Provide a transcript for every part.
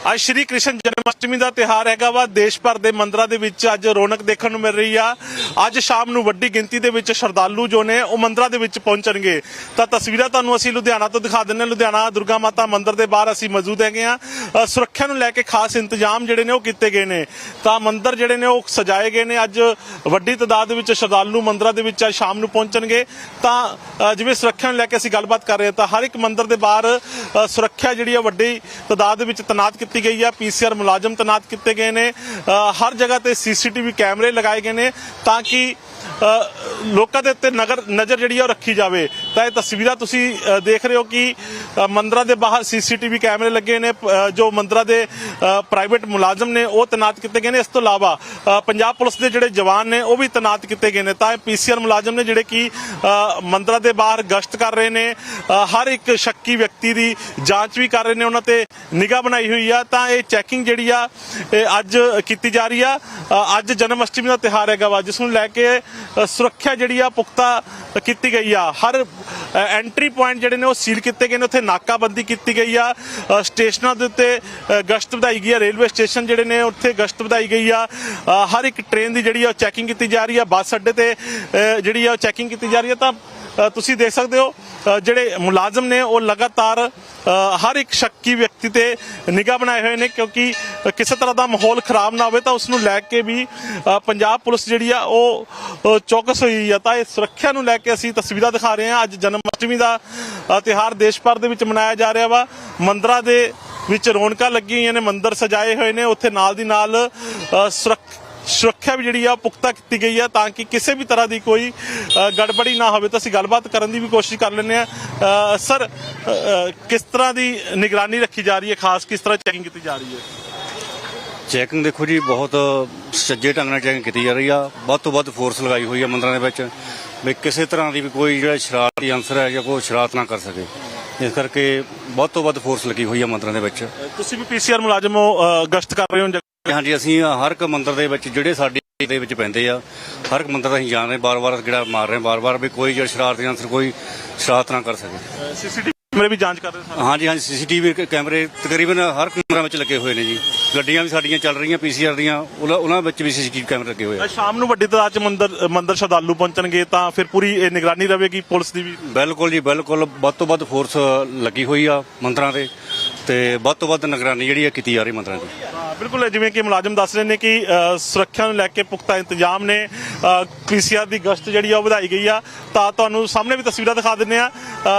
ਅੱਜ ਸ਼੍ਰੀ ਕ੍ਰਿਸ਼ਨ ਜਨਮ ਅਸ਼ਟਮੀ ਦਾ ਤਿਹਾਰ ਹੈਗਾ ਵਾ। ਦੇਸ਼ ਭਰ ਦੇ ਮੰਦਰਾਂ ਦੇ ਵਿੱਚ ਅੱਜ ਰੌਣਕ ਦੇਖਣ ਨੂੰ ਮਿਲ ਰਹੀ ਆ। ਅੱਜ ਸ਼ਾਮ ਨੂੰ ਵੱਡੀ ਗਿਣਤੀ ਦੇ ਵਿੱਚ ਸ਼ਰਧਾਲੂ ਜੋ ਨੇ ਉਹ ਮੰਦਰਾਂ ਦੇ ਵਿੱਚ ਪਹੁੰਚਣਗੇ। ਤਾਂ ਤਸਵੀਰਾਂ ਤੁਹਾਨੂੰ ਅਸੀਂ ਲੁਧਿਆਣਾ ਤੋਂ ਦਿਖਾ ਦਿੰਨੇ ਲੁਧਿਆਣਾ ਦੁਰਗਾ ਮਾਤਾ ਮੰਦਿਰ ਦੇ ਬਾਹਰ ਅਸੀਂ ਮੌਜੂਦ ਹੈਗੇ ਆ ਸੁਰੱਖਿਆ ਨੂੰ ਲੈ ਕੇ ਖਾਸ ਇੰਤਜ਼ਾਮ ਜਿਹੜੇ ਨੇ ਉਹ ਕੀਤੇ ਗਏ ਨੇ। ਤਾਂ ਮੰਦਿਰ ਜਿਹੜੇ ਨੇ ਉਹ ਸਜਾਏ ਗਏ ਨੇ। ਅੱਜ ਵੱਡੀ ਤਾਦਾਦ ਦੇ ਵਿੱਚ ਸ਼ਰਧਾਲੂ ਮੰਦਰਾਂ ਦੇ ਵਿੱਚ ਅੱਜ ਸ਼ਾਮ ਨੂੰ ਪਹੁੰਚਣਗੇ। ਤਾਂ ਜਿਵੇਂ ਸੁਰੱਖਿਆ ਨੂੰ ਲੈ ਕੇ ਅਸੀਂ ਗੱਲਬਾਤ ਕਰ ਰਹੇ ਹਾਂ, ਤਾਂ ਹਰ ਇੱਕ ਮੰਦਿਰ ਦੇ ਬਾਹਰ ਸੁਰੱਖਿਆ ਜਿਹੜੀ ਆ ਵੱਡੀ ਤਾਦਾਦ ਦੇ ਵਿੱਚ ਤੈਨਾਤ ਕੀਤੀ ਗਈ ਆ ਪੀਸੀਆਰ ਮੁਲਾਜ਼ਮ ਤੈਨਾਤ ਕੀਤੇ ਗਏ ਨੇ। ਹਰ ਜਗ੍ਹਾ ਤੇ ਸੀਸੀਟੀਵੀ ਕੈਮਰੇ ਲਗਾਏ ਗਏ ਨੇ ਤਾਂ ਕਿ ਲੋਕਾਂ ਦੇ ਉੱਤੇ ਨਗਰ ਨਜ਼ਰ ਜਿਹੜੀ ਆ ਉਹ ਰੱਖੀ ਜਾਵੇ। ਤਾਂ ਇਹ ਤਸਵੀਰਾਂ ਤੁਸੀਂ ਦੇਖ ਰਹੇ ਹੋ ਕਿ ਮੰਦਰਾਂ ਦੇ ਬਾਹਰ ਸੀਸੀਟੀਵੀ ਕੈਮਰੇ ਲੱਗੇ ਨੇ ਜੋ ਮੰਦਰਾਂ ਦੇ ਪ੍ਰਾਈਵੇਟ ਮੁਲਾਜ਼ਮ ਨੇ, ਉਹ ਤੈਨਾਤ ਕੀਤੇ ਗਏ ਨੇ। ਇਸ ਤੋਂ ਇਲਾਵਾ ਪੰਜਾਬ ਪੁਲਿਸ ਦੇ ਜਿਹੜੇ ਜਵਾਨ ਨੇ, ਉਹ ਵੀ ਤੈਨਾਤ ਕੀਤੇ ਗਏ ਨੇ। ਤਾਂ ਇਹ ਪੀਸੀਆਰ ਮੁਲਾਜ਼ਮ ਨੇ ਜਿਹੜੇ ਕਿ ਮੰਦਰਾਂ ਦੇ ਬਾਹਰ ਗਸ਼ਤ ਕਰ ਰਹੇ ਨੇ ਹਰ ਇੱਕ ਸ਼ੱਕੀ ਵਿਅਕਤੀ ਦੀ ਜਾਂਚ ਵੀ ਕਰ ਰਹੇ ਨੇ, ਉਹਨਾਂ ਤੇ ਨਿਗਾਹ ਬਣਾਈ ਹੋਈ ਆ। ਤਾਂ ਇਹ ਚੈਕਿੰਗ ਜਿਹੜੀ ਆ, ਇਹ ਅੱਜ ਕੀਤੀ ਜਾ ਰਹੀ ਆ। ਅੱਜ ਜਨਮ ਅਸ਼ਟਮੀ ਦਾ ਤਿਹਾਰ ਹੈਗਾ ਵਾ, ਜਿਸ ਨੂੰ ਲੈ ਕੇ ਸੁਰੱਖਿਆ ਜਿਹੜੀ ਆ, ਪੁਖਤਾ ਕੀਤੀ ਗਈ ਆ। ਹਰ ਐਂਟਰੀ ਪੁਆਇੰਟ ਜਿਹੜੇ ਨੇ, ਉਹ ਸੀਲ ਕੀਤੇ ਗਏ ਨੇ। ਉੱਥੇ ਨਾਕਾਬੰਦੀ ਕੀਤੀ ਗਈ ਆ। ਅ, ਸਟੇਸ਼ਨਾਂ ਦੇ ਉੱਤੇ ਅ, ਗਸ਼ਤ ਵਧਾਈ ਗਈ ਆ। ਰੇਲਵੇ ਸਟੇਸ਼ਨ ਜਿਹੜੇ ਨੇ ਉੱਥੇ ਗਸ਼ਤ ਵਧਾਈ ਗਈ ਆ। ਅ, ਹਰ ਇੱਕ ਟ੍ਰੇਨ ਦੀ ਜਿਹੜੀ ਆ ਚੈਕਿੰਗ ਕੀਤੀ ਜਾ ਰਹੀ ਆ। ਬੱਸ ਅੱਡੇ ਤੇ ਅ, ਜਿਹੜੀ ਆ ਚੈਕਿੰਗ ਕੀਤੀ ਜਾ ਰਹੀ ਆ। ਤਾਂ ਤੁਸੀਂ ਦੇਖ ਸਕਦੇ ਹੋ ਜਿਹੜੇ ਮੁਲਾਜ਼ਮ ਨੇ ਉਹ ਲਗਾਤਾਰ ਹਰ ਇੱਕ ਸ਼ੱਕੀ ਵਿਅਕਤੀ ਤੇ ਨਿਗਾਹ ਬਣਾਏ ਹੋਏ ਨੇ ਕਿਉਂਕਿ ਕਿਸੇ ਤਰ੍ਹਾਂ ਦਾ ਮਾਹੌਲ ਖਰਾਬ ਨਾ ਹੋਵੇ ਤਾਂ ਉਸ ਨੂੰ ਲੈ ਕੇ ਵੀ ਪੰਜਾਬ ਪੁਲਿਸ ਜਿਹੜੀ ਆ ਉਹ ਚੌਕਸ ਹੋਈ ਆ। ਤਾਂ ਇਹ ਸੁਰੱਖਿਆ ਨੂੰ ਲੈ ਕੇ ਅਸੀਂ ਤਸਵੀਰਾਂ ਦਿਖਾ ਰਹੇ ਹਾਂ। ਅੱਜ ਜਨਮ ਅਸ਼ਟਮੀ ਦਾ ਅ, ਤਿਉਹਾਰ ਦੇਸ਼ ਭਰ ਦੇ ਵਿੱਚ ਮਨਾਇਆ ਜਾ ਰਿਹਾ ਵਾ। ਮੰਦਰਾਂ ਦੇ ਵਿੱਚ ਰੌਣਕਾਂ ਲੱਗੀਆਂ ਹੋਈਆਂ ਨੇ ਮੰਦਰ ਸਜਾਏ ਹੋਏ ਨੇ। ਉੱਥੇ ਨਾਲ ਦੀ ਨਾਲ ਅ, ਸੁਰੱਖ ਸੁਰੱਖਿਆ ਵੀ ਜਿਹੜੀ ਆ ਪੁਖਤਾ ਕੀਤੀ ਗਈ ਆ ਤਾਂ ਕਿ ਕਿਸੇ ਵੀ ਤਰ੍ਹਾਂ ਦੀ ਕੋਈ ਗੜਬੜੀ ਨਾ ਹੋਵੇ। ਤਾਂ ਅਸੀਂ ਗੱਲਬਾਤ ਕਰਨ ਦੀ ਵੀ ਕੋਸ਼ਿਸ਼ ਕਰ ਲੈਂਦੇ ਆ। ਸਰ ਕਿਸ ਤਰ੍ਹਾਂ ਦੀ ਨਿਗਰਾਨੀ ਰੱਖੀ ਜਾ ਰਹੀ ਹੈ? ਖਾਸ ਕਿਸ ਤਰ੍ਹਾਂ ਚੈਕਿੰਗ ਕੀਤੀ ਜਾ ਰਹੀ ਹੈ? ਚੈਕਿੰਗ ਦੇਖੋ ਜੀ ਬਹੁਤ ਸੱਜੇ ਢੰਗ ਨਾਲ ਚੈਕਿੰਗ ਕੀਤੀ ਜਾ ਰਹੀ ਆ। ਵੱਧ ਤੋਂ ਵੱਧ ਫੋਰਸ ਲਗਾਈ ਹੋਈ ਆ ਮੰਦਰਾਂ ਦੇ ਵਿੱਚ ਵੀ ਕਿਸੇ ਤਰ੍ਹਾਂ ਦੀ ਵੀ ਕੋਈ ਜਿਹੜਾ ਸ਼ਰਾਰਤੀ ਅੰਸਰ ਹੈ ਜਾਂ ਕੋਈ ਸ਼ਰਾਰਤ ਨਾ ਕਰ ਸਕੇ। ਇਸ ਕਰਕੇ ਵੱਧ ਤੋਂ ਵੱਧ ਫੋਰਸ ਲੱਗੀ ਹੋਈ ਆ ਮੰਦਰਾਂ ਦੇ ਵਿੱਚ। ਤੁਸੀਂ ਵੀ ਪੀਸੀਆਰ ਮੁਲਾਜ਼ਮ ਹੋ ਗਸ਼ਤ ਕਰ ਰਹੇ ਹੋ ਜਾਂ- ਹਾਂਜੀ ਅਸੀਂ ਹਰ ਇੱਕ ਮੰਦਰ ਦੇ ਵਿੱਚ ਜਿਹੜੇ ਸਾਡੇ ਦੇ ਵਿੱਚ ਪੈਂਦੇ ਆ ਹਰ ਇੱਕ ਮੰਦਰ ਅਸੀਂ ਜਾਣ ਰਹੇ ਬਾਰ-ਬਾਰ ਜਿਹੜਾ ਮਾਰ ਰਹੇ ਬਾਰ-ਬਾਰ ਵੀ ਕੋਈ ਜਿਹੜਾ ਸ਼ਰਾਰਤੀ ਅੰਸਰ ਕੋਈ ਸ਼ਰਾਰਤ ਨਾ ਕਰ ਸਕੇ। ਸੀਸੀਟੀਵੀ ਕੈਮਰੇ ਵੀ ਜਾਂਚ ਕਰ ਰਹੇ ਸਨ? ਹਾਂਜੀ ਹਾਂਜੀ ਸੀਸੀਟੀਵੀ ਕੈਮਰੇ ਤਕਰੀਬਨ ਹਰ ਕਮਰਿਆਂ ਵਿੱਚ ਲੱਗੇ ਹੋਏ ਨੇ ਜੀ। ਗੱਡੀਆਂ ਵੀ ਸਾਡੀਆਂ ਚੱਲ ਰਹੀਆਂ ਪੀਸੀਆਰ ਦੀਆਂ ਉਹਨਾਂ ਉਹਨਾਂ ਵਿੱਚ ਵੀ ਸੀਸੀਟੀਵੀ ਕੈਮਰੇ ਲੱਗੇ ਹੋਏ ਆ। ਸ਼ਾਮ ਨੂੰ ਵੱਡੀ ਤਾਦਾਦ ਚ ਮੰਦਰ ਮੰਦਰ ਸ਼ਰਧਾਲੂ ਪਹੁੰਚਣਗੇ ਤਾਂ ਫਿਰ ਪੂਰੀ ਇਹ ਨਿਗਰਾਨੀ ਰਹੇਗੀ ਪੁਲਿਸ ਦੀ ਵੀ? ਬਿਲਕੁਲ ਜੀ ਬਿਲਕੁਲ। ਵੱਧ ਤੋਂ ਵੱਧ ਫੋਰਸ ਲੱਗੀ ਹੋਈ ਆ ਮੰਦਰਾਂ ਤੇ ਤੇ ਵੱਧ ਤੋਂ ਵੱਧ ਨਿਗਰਾਨੀ ਜਿਹੜੀ ਆ ਕੀਤੀ ਜਾ ਰਹੀ ਮੰਦਰਾਂ ਦੀ। ਬਿਲਕੁਲ, ਜਿਵੇਂ ਕਿ ਮੁਲਾਜ਼ਮ ਦੱਸ ਰਹੇ ਨੇ ਕਿ ਸੁਰੱਖਿਆ ਨੂੰ ਲੈ ਕੇ ਪੁਖਤਾ ਇੰਤਜ਼ਾਮ ਨੇ। ਪੀਸੀਆਰ ਦੀ ਗਸ਼ਤ ਜਿਹੜੀ ਆ ਉਹ ਵਧਾਈ ਗਈ ਆ। ਤਾਂ ਤੁਹਾਨੂੰ ਸਾਹਮਣੇ ਵੀ ਤਸਵੀਰਾਂ ਦਿਖਾ ਦਿੰਨੇ ਆ।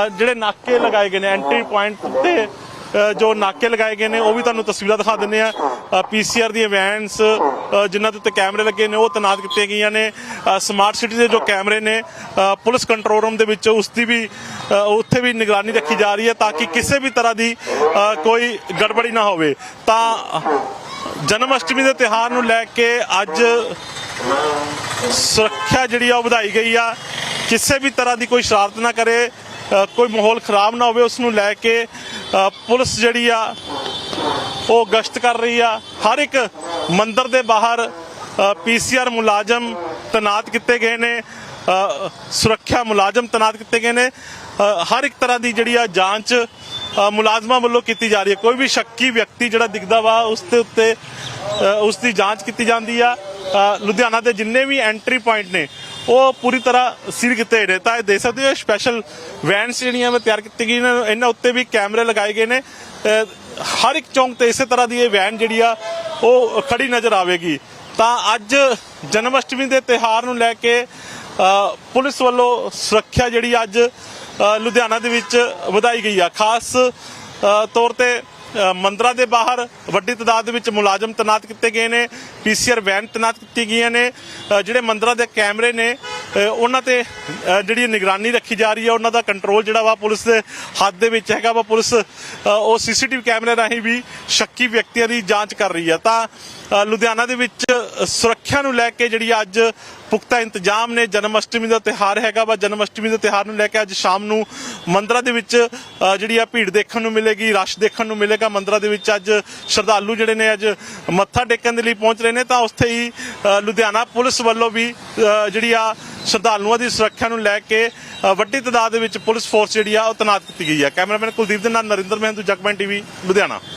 ਜਿਹੜੇ ਨਾਕੇ ਲਗਾਏ ਗਏ ਨੇ ਐਂਟਰੀ ਪੁਆਇੰਟ ਤੇ ਜੋ ਨਾਕੇ ਲਗਾਏ ਗਏ ਨੇ, ਉਹ ਵੀ ਤੁਹਾਨੂੰ ਤਸਵੀਰਾਂ ਦਿਖਾ ਦਿੰਨੇ ਆ। ਪੀਸੀਆਰ ਦੀਆਂ ਵੈਨਸ ਜਿਨ੍ਹਾਂ ਦੇ ਉੱਤੇ ਕੈਮਰੇ ਲੱਗੇ ਨੇ, ਉਹ ਤੈਨਾਤ ਕੀਤੀਆਂ ਗਈਆਂ ਨੇ। ਸਮਾਰਟ ਸਿਟੀ ਦੇ ਜੋ ਕੈਮਰੇ ਨੇ ਪੁਲਿਸ ਕੰਟਰੋਲ ਰੂਮ ਦੇ ਵਿੱਚ, ਉਸ ਦੀ ਵੀ ਉੱਥੇ ਵੀ ਨਿਗਰਾਨੀ ਰੱਖੀ ਜਾ ਰਹੀ ਹੈ ਤਾਂ ਕਿ ਕਿਸੇ ਵੀ ਤਰ੍ਹਾਂ ਦੀ ਕੋਈ ਗੜਬੜੀ ਨਾ ਹੋਵੇ। ਤਾਂ ਜਨਮ ਅਸ਼ਟਮੀ ਦੇ ਤਿਹਾਰ ਨੂੰ ਲੈ ਕੇ ਅੱਜ ਸੁਰੱਖਿਆ ਜਿਹੜੀ ਆ ਉਹ ਵਧਾਈ ਗਈ ਆ। ਕਿਸੇ ਵੀ ਤਰ੍ਹਾਂ ਦੀ ਕੋਈ ਸ਼ਰਾਰਤ ਨਾ ਕਰੇ ਕੋਈ ਮਾਹੌਲ ਖਰਾਬ ਨਾ ਹੋਵੇ, ਉਸ ਨੂੰ ਲੈ ਕੇ ਪੁਲਿਸ ਜਿਹੜੀ ਆ, ਉਹ ਗਸ਼ਤ ਕਰ ਰਹੀ ਆ। ਹਰ ਇੱਕ ਮੰਦਰ ਦੇ ਬਾਹਰ ਪੀਸੀਆਰ ਮੁਲਾਜ਼ਮ ਤੈਨਾਤ ਕੀਤੇ ਗਏ ਨੇ ਸੁਰੱਖਿਆ ਮੁਲਾਜ਼ਮ ਤੈਨਾਤ ਕੀਤੇ ਗਏ ਨੇ। ਹਰ ਇੱਕ ਤਰ੍ਹਾਂ ਦੀ ਜਿਹੜੀ ਆ ਜਾਂਚ ਮੁਲਾਜ਼ਮਾਂ ਵੱਲੋਂ ਕੀਤੀ ਜਾ ਰਹੀ ਹੈ। ਕੋਈ ਵੀ ਸ਼ੱਕੀ ਵਿਅਕਤੀ ਜਿਹੜਾ ਦਿਖਦਾ ਵਾ, ਉਸ ਦੇ ਉੱਤੇ ਉਸ ਦੀ ਜਾਂਚ ਕੀਤੀ ਜਾਂਦੀ ਆ। ਲੁਧਿਆਣਾ ਦੇ ਜਿੰਨੇ ਵੀ ਐਂਟਰੀ ਪੁਆਇੰਟ ਨੇ, ਉਹ ਪੂਰੀ ਤਰ੍ਹਾਂ ਸੀਲ ਕੀਤੇ ਹੋਏ ਨੇ। ਤਾਂ ਇਹ ਦੇਖ ਸਕਦੇ ਹੋ ਸਪੈਸ਼ਲ ਵੈਨਸ ਜਿਹੜੀਆਂ ਮੈਂ ਤਿਆਰ ਕੀਤੀ ਗਈਆਂ ਇਹਨਾਂ ਉੱਤੇ ਵੀ ਕੈਮਰੇ ਲਗਾਏ ਗਏ ਨੇ। ਹਰ ਇੱਕ ਚੌਂਕ ਤੇ ਇਸੇ ਤਰ੍ਹਾਂ ਦੀ ਇਹ ਵੈਨ ਜਿਹੜੀ ਆ, ਉਹ ਖੜੀ ਨਜ਼ਰ ਆਵੇਗੀ। ਤਾਂ ਅੱਜ ਜਨਮ ਅਸ਼ਟਮੀ ਦੇ ਤਿਹਾਰ ਨੂੰ ਲੈ ਕੇ ਪੁਲਿਸ ਵੱਲੋਂ ਸੁਰੱਖਿਆ ਜਿਹੜੀ ਅੱਜ ਲੁਧਿਆਣਾ ਦੇ ਵਿੱਚ ਵਧਾਈ ਗਈ ਆ। ਖਾਸ ਤੌਰ ਤੇ ਅ, ਮੰਦਰਾਂ ਦੇ ਬਾਹਰ ਵੱਡੀ ਤਾਦਾਦ ਦੇ ਵਿੱਚ ਮੁਲਾਜ਼ਮ ਤੈਨਾਤ ਕੀਤੇ ਗਏ ਨੇ ਪੀਸੀਆਰ ਵੈਨ ਤੈਨਾਤ ਕੀਤੀ ਗਈਆਂ ਨੇ ਜਿਹੜੇ ਮੰਦਰਾਂ ਦੇ ਕੈਮਰੇ ਨੇ ਉਹਨਾਂ ਤੇ ਜਿਹੜੀ ਨਿਗਰਾਨੀ ਰੱਖੀ ਜਾ ਰਹੀ ਹੈ ਉਹਨਾਂ ਦਾ ਕੰਟਰੋਲ ਜਿਹੜਾ ਵਾ ਪੁਲਿਸ ਦੇ ਹੱਥ ਦੇ ਵਿੱਚ ਹੈਗਾ ਵਾ। ਪੁਲਿਸ ਅ, ਉਹ ਸੀਸੀਟੀਵੀ ਕੈਮਰੇ ਰਾਹੀਂ ਵੀ ਸ਼ੱਕੀ ਵਿਅਕਤੀਆਂ ਦੀ ਜਾਂਚ ਕਰ ਰਹੀ ਹੈ ਤਾਂ ਲੁਧਿਆਣਾ ਦੇ ਵਿੱਚ ਸੁਰੱਖਿਆ ਨੂੰ ਲੈ ਕੇ ਜਿਹੜੀ ਅੱਜ ਪੁਖਤਾ ਇੰਤਜ਼ਾਮ ਨੇ, ਜਨਮ ਅਸ਼ਟਮੀ ਦਾ ਤਿਹਾਰ ਹੈਗਾ ਵਾ, ਜਨਮ ਅਸ਼ਟਮੀ ਦੇ ਤਿਹਾਰ ਨੂੰ ਲੈ ਕੇ ਅੱਜ ਸ਼ਾਮ ਨੂੰ ਮੰਦਰਾਂ ਦੇ ਵਿੱਚ ਜਿਹੜੀ ਆ ਭੀੜ ਦੇਖਣ ਨੂੰ ਮਿਲੇਗੀ, ਰਸ਼ ਦੇਖਣ ਨੂੰ ਮਿਲੇਗਾ, ਮੰਦਰਾਂ ਦੇ ਵਿੱਚ ਅੱਜ ਸ਼ਰਧਾਲੂ ਜਿਹੜੇ ਨੇ ਅੱਜ ਮੱਥਾ ਟੇਕਣ ਦੇ ਲਈ ਪਹੁੰਚ ਰਹੇ ਨੇ, ਤਾਂ ਉੱਥੇ ਹੀ ਲੁਧਿਆਣਾ ਪੁਲਿਸ ਵੱਲੋਂ ਵੀ ਜਿਹੜੀ ਆ ਸ਼ਰਧਾਲੂਆਂ ਦੀ ਸੁਰੱਖਿਆ ਨੂੰ ਲੈ ਕੇ ਵੱਡੀ ਤਾਦਾਦ ਦੇ ਵਿੱਚ ਪੁਲਿਸ ਫੋਰਸ ਜਿਹੜੀ ਆ ਉਹ ਤੈਨਾਤ ਕੀਤੀ ਗਈ ਆ। ਕੈਮਰਾਮੈਨ ਕੁਲਦੀਪ ਦੇ ਨਾਲ ਨਰਿੰਦਰ ਮਹਿੰਦੂ, ਜਗਮੈਨ ਟੀਵੀ, ਲੁਧਿਆਣਾ।